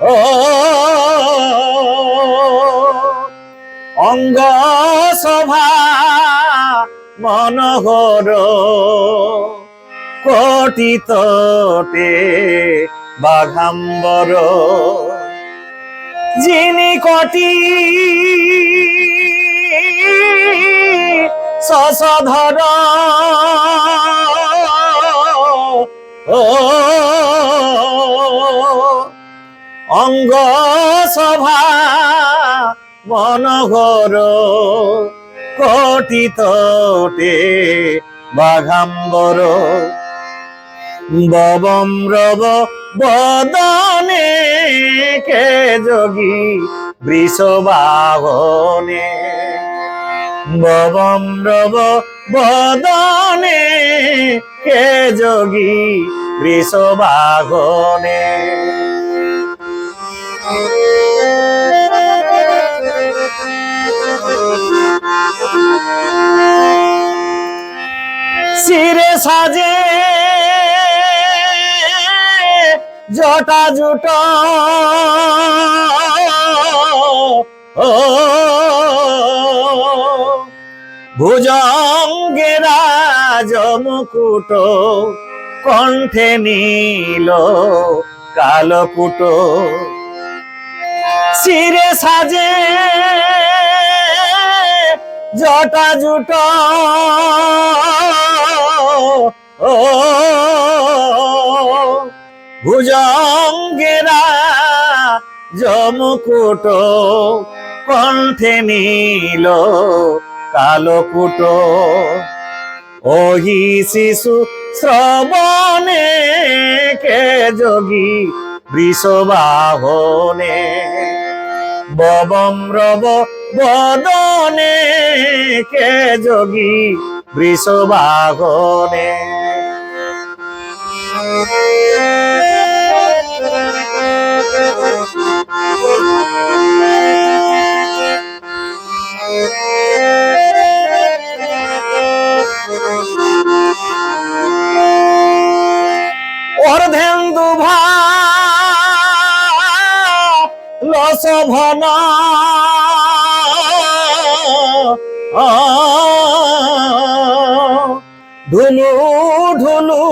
ও অঙ্গ সভা মনোহর। কোটি তটে বাঘাম্বর। যিনি কটি ও অঙ্গ সভা মনোহর কোটি তটে বাঘাম্বর। ববম রব বদনে কে যোগী বৃষবাহনে। ববম রব বদনে কে যোগী বৃষবাহনে শিরে সাজে জটা জুট ও ভুজঙ্গেরা জমকুট কণ্ঠে নীল কালকুট শিরে সাজে জটা জুট। ও ভুজঙ্গেরা জমকুট কণ্ঠে নীল কালকুট ওহি শিশু শ্রবণে কে যোগী বৃষবাহনে? ববম রব বদনে কে যোগী বৃষবাহনে? লসভন ঢুলু ঢুলু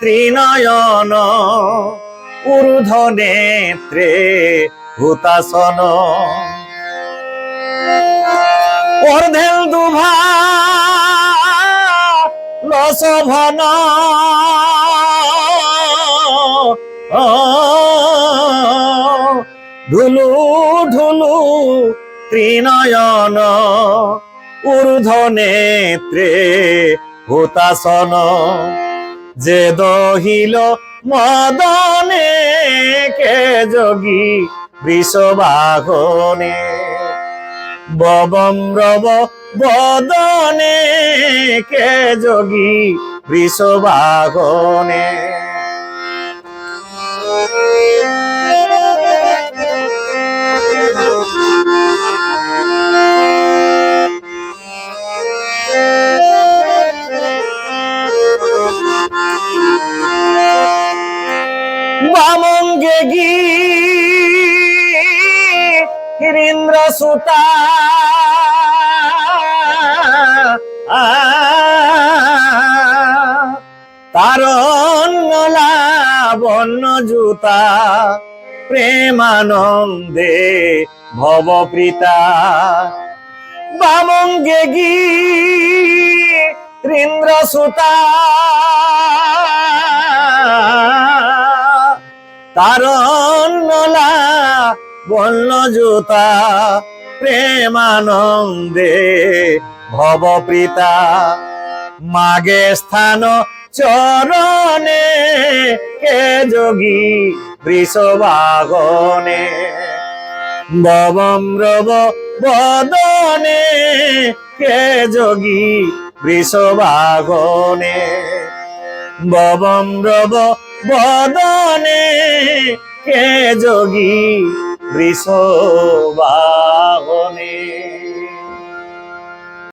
ত্রিনয়ন ঊর্ধ্ব নেত্রে হুতাসন অর্ধেন্দু ভা লসভন ঢুলু ঢুলু ত্রিনয়ন ঊর্ধ্ব নেত্রে হুতাসন যে দহিল মদনে, কে যোগী বৃষবাহনে? ববম রব বদনে, কে যোগী বৃষবাহনে? বামঙ্গে গি হিরেন্দ্র সুতা। তার লাবণ্য জুতা। প্রেমানন্দে ভবপ্রীতা বামঙ্গে গি ঋন্দ্র সুতা। তারণ্যলা বন্য জুতা প্রেমানন্দে ভবপ্রীতা। মাগে স্থান চরণে কে যোগী বৃষবাগনে ববম রব বদনে কে যোগী বৃষবাগনে ববম রব বদনে কে যোগী বৃষবাগনে